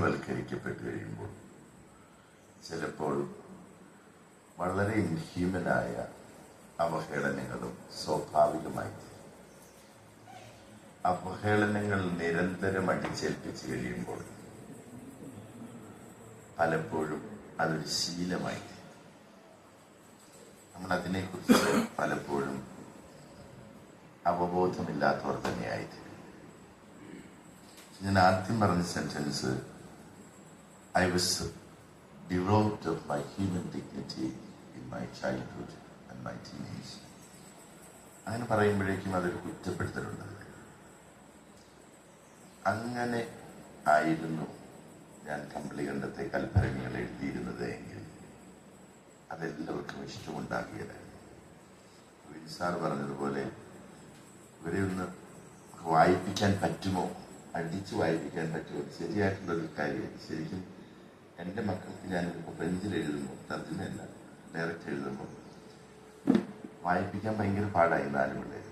സാമാന്യവൽക്കരിക്കപ്പെട്ട് കഴിയുമ്പോൾ ചിലപ്പോൾ വളരെ ഇൻഹ്യൂമനായ അവഹേളനങ്ങളും സ്വാഭാവികമായി അവഹേളനങ്ങൾ നിരന്തരം അടിച്ചേൽപ്പിച്ചു കഴിയുമ്പോൾ പലപ്പോഴും അതൊരു ശീലമായി നമ്മൾ അതിനെക്കുറിച്ച് പലപ്പോഴും അവബോധമില്ലാത്തവർ തന്നെയായിത്തീരും ഞാൻ ആദ്യം പറഞ്ഞ sentence I was bereaved of my human dignity in my childhood and my teenage. അങ്ങനെ പറയുമ്പോഴേക്കും അതൊരു കുറ്റപ്പെടുത്തലുണ്ട്. അങ്ങനെ ആയിരുന്നു ഞാൻ കമ്പിളികണ്ഠത്തെ കൽപ്പരണികൾ എഴുതിയിരുന്നത് എങ്കിൽ അതെല്ലാവർക്കും ഇഷ്ടമുണ്ടാക്കിയതായിരുന്നു സാർ പറഞ്ഞതുപോലെ ഇവരെ ഒന്ന് വായിപ്പിക്കാൻ പറ്റുമോ? അടിച്ചു വായിപ്പിക്കാൻ പറ്റുമോ? ശരിയായിട്ടുള്ളൊരു കാര്യം ശരിക്കും എന്റെ മക്കൾക്ക് ഞാനിപ്പോൾ ബെഞ്ചിൽ എഴുതുമ്പോൾ തർജമയല്ല ഡയറക്റ്റ് എഴുതുമ്പോൾ വായിപ്പിക്കാൻ ഭയങ്കര പാടായി നാല് പിള്ളേർ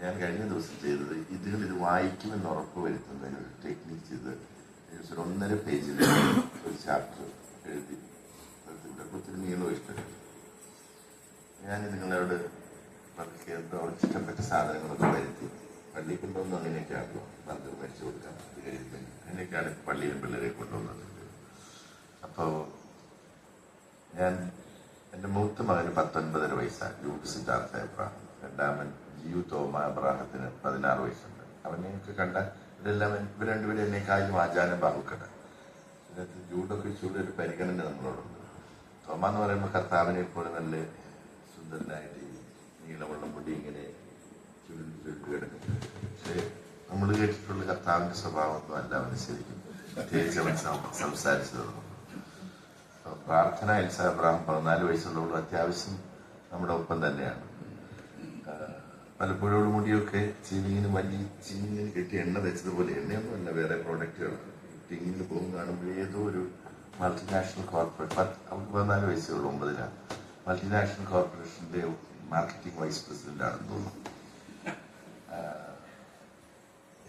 ഞാൻ കഴിഞ്ഞ ദിവസം ചെയ്തത് ഇതുകൾ ഇത് വായിക്കുമെന്ന് ഉറപ്പ് വരുത്തുന്നതിന് ഒരു ടെക്നിക്ക് ചെയ്ത് ഒരു ഒന്നര പേജിൽ ഒരു ചാപ്റ്റർ എഴുതി ഇവിടെ ഒത്തിരി നീളവും ഇഷ്ടപ്പെട്ടു. ഞാൻ നിങ്ങളോട് പതുക്കെ എന്തോ ഇഷ്ടപ്പെട്ട സാധനങ്ങളൊക്കെ വരുത്തി പള്ളിയിൽ കൊണ്ടുവന്ന് അങ്ങനെയൊക്കെയാണല്ലോ ബർഗർ മരിച്ചു കഴിയുമ്പോൾ അങ്ങനെയൊക്കെയാണ് പള്ളിയിലും പിള്ളേരെ കൊണ്ടുവന്നത്. അപ്പോൾ ഞാൻ എന്റെ മൂത്ത മകന് പത്തൊൻപതര വയസ്സാണ് ലൂക്ക് സിദ്ധാർത്ഥ എബ്രാഹിം. രണ്ടാമൻ ജിയു തോമ എബ്രാഹത്തിന് പതിനാറ് വയസ്സുണ്ട്. അവനെയൊക്കെ കണ്ട ഇതെല്ലാം ഇവർ രണ്ടുപേരും എന്നെക്കാളും ആചാര ബാഹുക്കട ഇതിനകത്ത് ജൂഡൊക്കെ ചൂട് ഒരു പരിഗണന നമ്മളോടുണ്ട്. തോമ എന്ന് പറയുമ്പോൾ കർത്താവിനെ പോലെ നല്ല സുന്ദരനായിട്ട് നീളമുള്ള മുടി ഇങ്ങനെ ചുരുണ്ട് ചുരുണ്ട് കിടക്കും. പക്ഷേ നമ്മൾ കേട്ടിട്ടുള്ള കർത്താവിന്റെ സ്വഭാവമൊന്നും അല്ല അവന് ശരിക്കും പ്രത്യേകിച്ച് അവൻ സംസാരിച്ചതൊന്നും. പ്രാർത്ഥന എൽസ അബ്രാം പതിനാല് വയസ്സുള്ളവരുടെ അത്യാവശ്യം നമ്മുടെ ഒപ്പം തന്നെയാണ്. പലപ്പോഴും മുടിയൊക്കെ ചീനിങ്ങിന് മല്ലി ചീനിങ്ങിന് കെട്ടി എണ്ണ വെച്ചതുപോലെ എണ്ണയൊന്നുമല്ല വേറെ പ്രോഡക്റ്റുകൾ ടിങ്ങിന് പോകും കാണുമ്പോൾ ഏതോ ഒരു മൾട്ടിനാഷണൽ കോർപ്പറേറ്റ് പത്ത് അവൾക്ക് പതിനാല് വയസ്സേ ഉള്ളൂ ഒമ്പതിലാണ്. മൾട്ടിനാഷണൽ കോർപ്പറേഷന്റെ മാർക്കറ്റിംഗ് വൈസ് പ്രസിഡന്റ് ആണെന്ന് തോന്നുന്നു.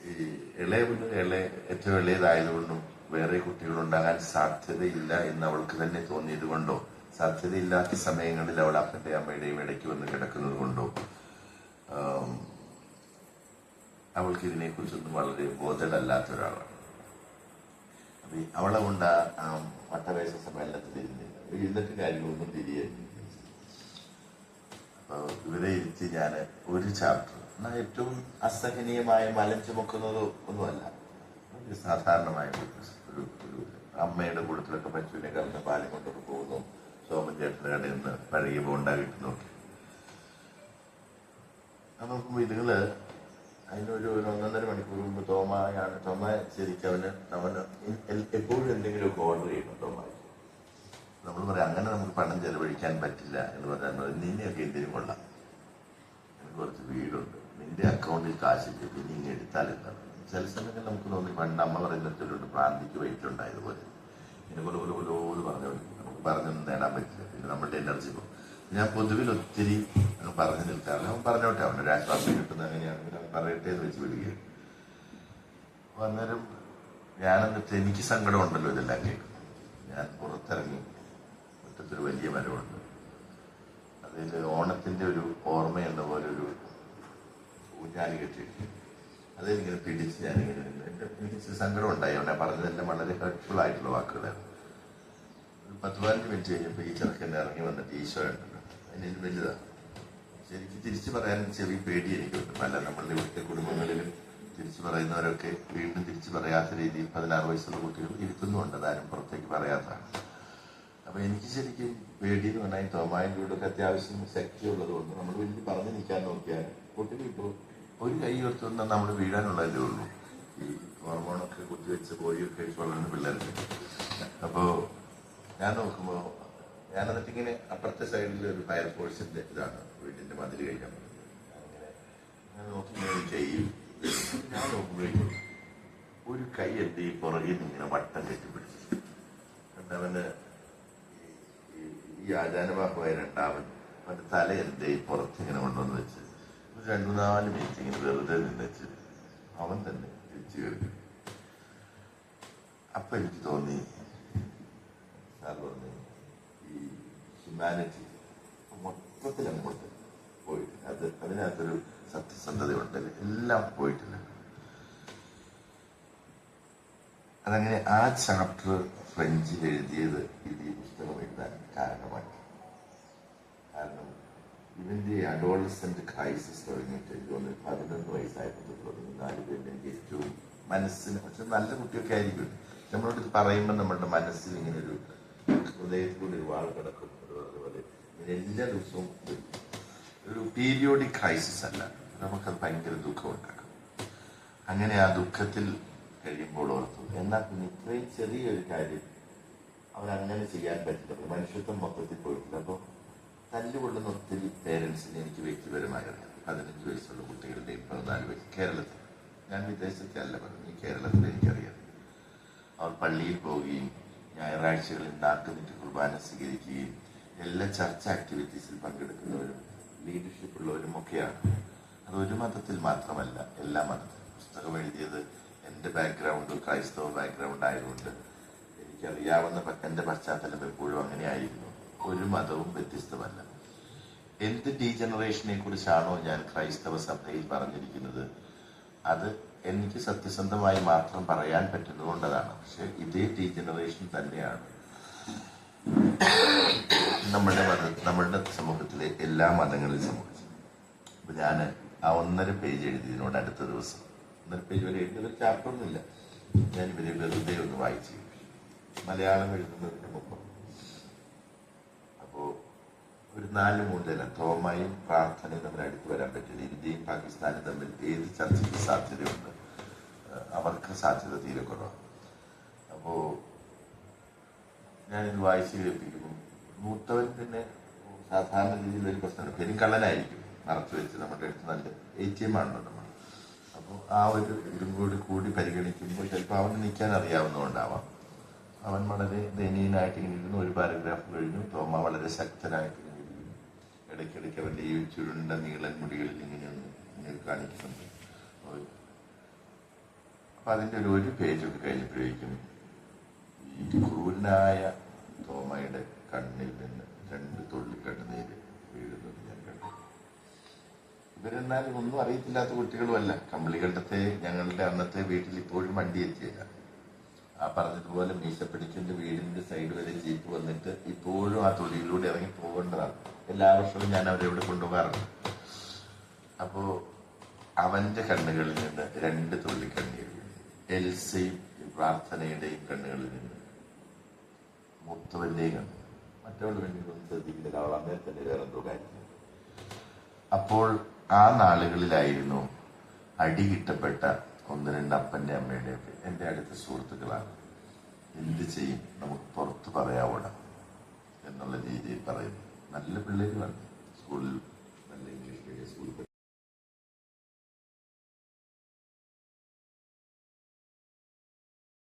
ഈ ഇളയ മുന്നിൽ ഇളയ ഏറ്റവും ഇളയതായതുകൊണ്ടും വേറെ കുട്ടികൾ ഉണ്ടാകാൻ സാധ്യതയില്ല എന്ന് അവൾക്ക് തന്നെ തോന്നിയത് കൊണ്ടോ സാധ്യതയില്ലാത്ത സമയങ്ങളിൽ അവൾ അപ്പന്റെ അമ്മയുടെയും ഇടയ്ക്ക് വന്ന് കിടക്കുന്നത് കൊണ്ടോ അവൾക്ക് ഇതിനെക്കുറിച്ചൊന്നും വളരെ ബോധമല്ലാത്ത ഒരാളാണ്. അപ്പൊ അവളെ കൊണ്ട് ആ- വട്ടവേശ സമ്മേളനത്തിൽ ഇരുന്നില്ല ഇരുന്നിട്ട് കാര്യങ്ങളൊന്നും തിരിയായിരുന്നു അപ്പൊ ഇവരെ ഇരുത്തി ഞാൻ ഒരു ചാപ്റ്റർ ഏറ്റവും അസഹനീയമായ മലം ചുമക്കുന്നതോ ഒന്നുമല്ല. ഒരു സാധാരണമായ ഒരു ഒരു അമ്മയുടെ കൂട്ടത്തിലൊക്കെ പശുവിനെ കറന്ന് പാലും കൊണ്ടൊക്കെ പോകുന്നു. സോമൻ ചേട്ടന്റെ കടയിൽ നിന്ന് പഴകിയ ബോണ്ട കിട്ടുന്നൊക്കെ അത് നോക്കുമ്പോൾ ഇതുങ്ങൾ അതിനൊരു ഒരു ഒന്നൊന്നര മണിക്കൂർ മുമ്പ് തോമയാണ് തോമ ശരിക്കും അവന് അവന് എപ്പോഴും എന്തെങ്കിലുമൊക്കെ ഓർഡർ ചെയ്യണം തോമായി നമ്മൾ പറയാം അങ്ങനെ നമുക്ക് പണം ചെലവഴിക്കാൻ പറ്റില്ല എന്ന് പറഞ്ഞാൽ നിന്നെയൊക്കെ എന്തിനും കൊള്ളാം. എനിക്ക് കുറച്ച് വീടുണ്ട്. നിന്റെ അക്കൗണ്ടിൽ കാശില്ല പിന്നെ ഇങ്ങനെ എന്താണ് ചില സമയങ്ങളിൽ നമുക്ക് തോന്നി പണ്ട് അമ്മ പറയുന്നിടത്തോണ്ട് പ്രാന്തിക്ക് വെയിറ്റുണ്ടായതുപോലെ ഇങ്ങനെ ഒരു പോലെ പറഞ്ഞു നമുക്ക് പറഞ്ഞൊന്നും നേടാൻ പറ്റില്ല. പിന്നെ നമ്മളുടെ എനർജി പോകും ഞാൻ പൊതുവിൽ ഒത്തിരി പറഞ്ഞു നിൽക്കാറില്ല. അവൻ പറഞ്ഞോട്ടെ അവനൊരു ആശ്വാസം കിട്ടുന്ന അങ്ങനെയാണെങ്കിൽ അവൻ പറയട്ടെ എന്ന് വെച്ച് അപ്പൊ അന്നേരം ഞാനെന്നിട്ട് എനിക്ക് സങ്കടം ഉണ്ടല്ലോ ഇതെല്ലാം കേൾക്കും ഞാൻ പുറത്തിറങ്ങി. മുറ്റത്തൊരു വലിയ മരമുണ്ട്. അതിൽ ഓണത്തിന്റെ ഒരു ഓർമ്മ കെട്ടിയിട്ട് അതിങ്ങനെ പിടിച്ച് ഞാനിങ്ങനെ എന്റെ എനിക്ക് സങ്കടം ഉണ്ടായി. അവിടെ പറഞ്ഞത് എന്റെ വളരെ ഹെൽപ്ഫുൾ ആയിട്ടുള്ള വാക്കുകളായിരുന്നു ഒരു പത്ത് പതിനഞ്ച് മിനിറ്റ് കഴിഞ്ഞപ്പോൾ ഈ ചെറുക്കൻ ഇറങ്ങി വന്നിട്ട് ഈശോ ഉണ്ടല്ലോ അതിന് വലുതാണ് ശരിക്കും തിരിച്ചു പറയാൻ ചെറിയ പേടി എനിക്കുണ്ട്. പല നമ്മളുടെ ഇവിടുത്തെ കുടുംബങ്ങളിലും തിരിച്ചു പറയുന്നവരൊക്കെ വീണ്ടും തിരിച്ചു പറയാത്ത രീതിയിൽ പതിനാറ് വയസ്സുള്ള കുട്ടികൾ ഇരിക്കുന്നുണ്ട് അതാരും പുറത്തേക്ക് പറയാത്തതാണ്. അപ്പൊ എനിക്ക് ശരിക്കും പേടി എന്ന് പറഞ്ഞാൽ തോമായന്റെ കൂടെ ഒക്കെ അത്യാവശ്യം ശക്തി ഉള്ളത് കൊണ്ട് നമ്മൾ വീട്ടിൽ പറഞ്ഞു നിൽക്കാൻ നോക്കിയാൽ ഇപ്പോൾ ഒരു കൈ ഉയർത്തുന്ന നമ്മൾ വീഴാനുള്ളതല്ലേ ഉള്ളൂ. ഈ ഹോർമോണൊക്കെ കുത്തിവെച്ച് പോയൊക്കെ കഴിച്ച് വളരുന്ന പിള്ളേർക്ക്. അപ്പോ ഞാൻ നോക്കുമ്പോ ഞാൻ എന്നിട്ട് ഇങ്ങനെ അപ്പുറത്തെ സൈഡിൽ ഒരു ഫയർ ഫയർഫോഴ്സിന്റെ ഇതാണ് വീടിന്റെ മതിൽ കഴിക്കാൻ അങ്ങനെ ഞാൻ നോക്കുമ്പോൾ ചെയ്യും. ഞാൻ നോക്കുമ്പോഴേക്കും ഒരു കൈ എന്റെ ഈ പുറകിൽ നിന്ന് ഇങ്ങനെ വട്ടം കെട്ടിപ്പിടിച്ചു രണ്ടാമന് ഈ- ആചാരമാക്കുമായ രണ്ടാമൻ അവന്റെ തല എന്റെ ഈ പുറത്ത് ഇങ്ങനെ കൊണ്ടുവന്ന് വെച്ച് രണ്ടു നാല് മിനിറ്റ് ഇങ്ങനെ വെറുതെ നിന്നച്ച് അവൻ തന്നെ തിരിച്ചു കയറി അപ്പൊ എനിക്ക് തോന്നി സാർ പറഞ്ഞു ഈ ഹ്യൂമാനിറ്റി മൊത്തത്തിൽ അങ്ങോട്ട് പോയിട്ടില്ല. അത് അതിനകത്തൊരു സത്യസന്ധത സത്യസന്ധതയുണ്ട്. എല്ലാം പോയിട്ടില്ല. അതങ്ങനെ ആ ചാപ്റ്റർ ഫ്രഞ്ചിൽ എഴുതിയത് ഇത് ഈ പുസ്തകം എഴുതാൻ കാരണമായി. കാരണം ഇവന്റെ അഡോൾസെന്റ് ക്രൈസിസ് തുടങ്ങിയിട്ട് തോന്നുന്നു പതിനൊന്ന് വയസ്സായപ്പോൾ തുടങ്ങി നാല് പേരുടെ എനിക്ക് ഏറ്റവും മനസ്സിന് പക്ഷെ നല്ല കുട്ടിയൊക്കെ ആയിരിക്കും. നമ്മളോട് ഇത് പറയുമ്പോൾ നമ്മുടെ മനസ്സിൽ ഇങ്ങനെ ഒരു ഹൃദയത്തിലൂടെ ഒരു വാൾ കിടക്കും. അതുപോലെ പോലെ ഇങ്ങനെ എല്ലാ ദിവസവും ഒരു പീരിയോഡിക് ക്രൈസിസ് അല്ല. നമുക്കത് ഭയങ്കര ദുഃഖം ഉണ്ടാക്കും. അങ്ങനെ ആ ദുഃഖത്തിൽ കഴിയുമ്പോൾ ഓർത്തു. എന്നാൽ പിന്നെ ഇത്രയും ചെറിയൊരു കാര്യം അവരങ്ങനെ ചെയ്യാൻ പറ്റില്ല. മനുഷ്യത്വം മൊത്തത്തിൽ പോയിട്ടില്ല. അപ്പോൾ തല്ലുകൊള്ളുന്ന ഒത്തിരി പേരൻസിനെ എനിക്ക് വ്യക്തിപരമായി അറിയാം. പതിനഞ്ച് വയസ്സുള്ള കുട്ടികളുടെയും പതിനാല് വയസ്സ്. കേരളത്തിൽ. ഞാൻ വിദേശത്തെ അല്ല പറഞ്ഞു കേരളത്തിൽ എനിക്കറിയാം. അവർ പള്ളിയിൽ പോവുകയും ഞായറാഴ്ചകളിൽ നാട്ടുനിറ്റ് കുർബാന സ്വീകരിക്കുകയും എല്ലാ ചർച്ച ആക്ടിവിറ്റീസിൽ പങ്കെടുക്കുന്നവരും ലീഡർഷിപ്പ് ഉള്ളവരും ഒക്കെയാണ്. അത് ഒരു മതത്തിൽ മാത്രമല്ല എല്ലാ മതത്തിലും. പുസ്തകം എഴുതിയത് എന്റെ ബാക്ക്ഗ്രൗണ്ട് ക്രൈസ്തവ ബാക്ക്ഗ്രൗണ്ട് ആയതുകൊണ്ട് എനിക്കറിയാവുന്ന എന്റെ പശ്ചാത്തലം എപ്പോഴും അങ്ങനെയായിരുന്നു. ഒരു മതവും വ്യത്യസ്തമല്ല. എന്ത് ഡീജനറേഷനെ കുറിച്ചാണോ ഞാൻ ക്രൈസ്തവ സഭയിൽ പറഞ്ഞിരിക്കുന്നത് അത് എനിക്ക് സത്യസന്ധമായി മാത്രം പറയാൻ പറ്റുന്നതുകൊണ്ടതാണ് പക്ഷെ ഇതേ ഡീജനറേഷൻ തന്നെയാണ് നമ്മുടെ മത നമ്മളുടെ സമൂഹത്തിലെ എല്ലാ മതങ്ങളിലും സംഭവിച്ചത് അപ്പൊ ഞാൻ ആ ഒന്നര പേജ് എഴുതിയതിനോട് അടുത്ത ദിവസം. ഒന്നര പേജ് വരെ എഴുതിയത് ചാപ്റ്റർ ഒന്നുമില്ല. ഞാൻ ഇവരെ വെറുതെ ഒന്ന് വായിച്ചു. മലയാളം എഴുതുന്നതിന് മുമ്പ് അപ്പോ ഒരു നാല് മൂന്നില തോമയും പ്രാർത്ഥനയും തമ്മിൽ അടുത്ത് വരാൻ പറ്റില്ല. ഇന്ത്യയും പാകിസ്ഥാനും തമ്മിൽ ഏത് ചർച്ചയ്ക്ക് സാധ്യതയുണ്ട്? അവർക്ക് സാധ്യത തീരെ കുറവാണ്. അപ്പോ ഞാനിത് വായിച്ച് കേൾപ്പിക്കുന്നു. മൂത്തവൻ പിന്നെ സാധാരണ രീതിയിൽ ഒരു പ്രശ്നമാണ് പെരുങ്കള്ളനായിരിക്കും. മറച്ചു വെച്ച് നമ്മുടെ അടുത്ത് നല്ല എ ടി എം ആണല്ലോ നമ്മൾ അപ്പോൾ ആ ഒരു ഇതും കൂടി കൂടി പരിഗണിക്കുമ്പോൾ ചിലപ്പോൾ അവന് നിൽക്കാൻ അറിയാവുന്നതുകൊണ്ടാവാം. അവൻ വളരെ ദയനീയനായിട്ട് ഇങ്ങനെ ഇരുന്നു. ഒരു പാരഗ്രാഫ് കഴിഞ്ഞു. തോമ വളരെ ശക്തനായിട്ട് ഇടയ്ക്കിടയ്ക്ക് അവന്റെ ഈ ചുരുണ്ട നീളൻ മുടികളിൽ ഇങ്ങനെയൊന്ന് ഇങ്ങനെ കാണിക്കുന്നുണ്ട്. അപ്പൊ അതിന്റെ ഒരു ഒരു പേജൊക്കെ കഴിഞ്ഞപ്പോഴേക്കും ഈ ക്രൂരനായ തോമയുടെ കണ്ണിൽ നിന്ന് രണ്ട് തുള്ളി കണ്ണുനീര് വീഴുന്നത് ഞാൻ കണ്ടു. ഇവരെന്നാലും ഒന്നും അറിയത്തില്ലാത്ത കുട്ടികളുമല്ല. കമ്പിളികണ്ടത്തെ ഞങ്ങളുടെ അന്നത്തെ വീട്ടിൽ ഇപ്പോഴും വണ്ടി എത്തിയില്ല. ആ പറഞ്ഞതുപോലെ മീശപ്പിടിച്ചിന്റെ വീടിന്റെ സൈഡ് വരെ ജീപ്പ് വന്നിട്ട് ഇപ്പോഴും ആ തൊഴിലിലൂടെ ഇറങ്ങി പോകേണ്ടതാണ്. എല്ലാ വർഷവും ഞാൻ അവരെ ഇവിടെ കൊണ്ടുപോകാറുണ്ട്. അപ്പോ അവന്റെ കണ്ണുകളിൽ നിന്ന് രണ്ട് തുള്ളി കണ്ണീർ. എൽസയും പ്രാർത്ഥനയുടെയും കണ്ണുകളിൽ നിന്ന് മൂത്തവന്റെയും കണ്ണു മറ്റവളുടെ വേണ്ടി ശ്രദ്ധിക്കുന്നില്ല. അവൾ തന്നെ വേറെ അപ്പോൾ ആ നാളുകളിലായിരുന്നു അടി കിട്ടപ്പെട്ട ഒന്ന് രണ്ട് അപ്പന്റെ അമ്മയുടെ എന്റെ അടുത്ത സുഹൃത്തുക്കളാണ്. എന്ത് ചെയ്യും? നമുക്ക് പുറത്ത് പറയാവണം എന്നുള്ള രീതിയിൽ പറയുന്നു. നല്ല പിള്ളേര് വന്നു സ്കൂളിൽ നല്ല ഇംഗ്ലീഷ് മീഡിയം സ്കൂളിൽ പഠിച്ചു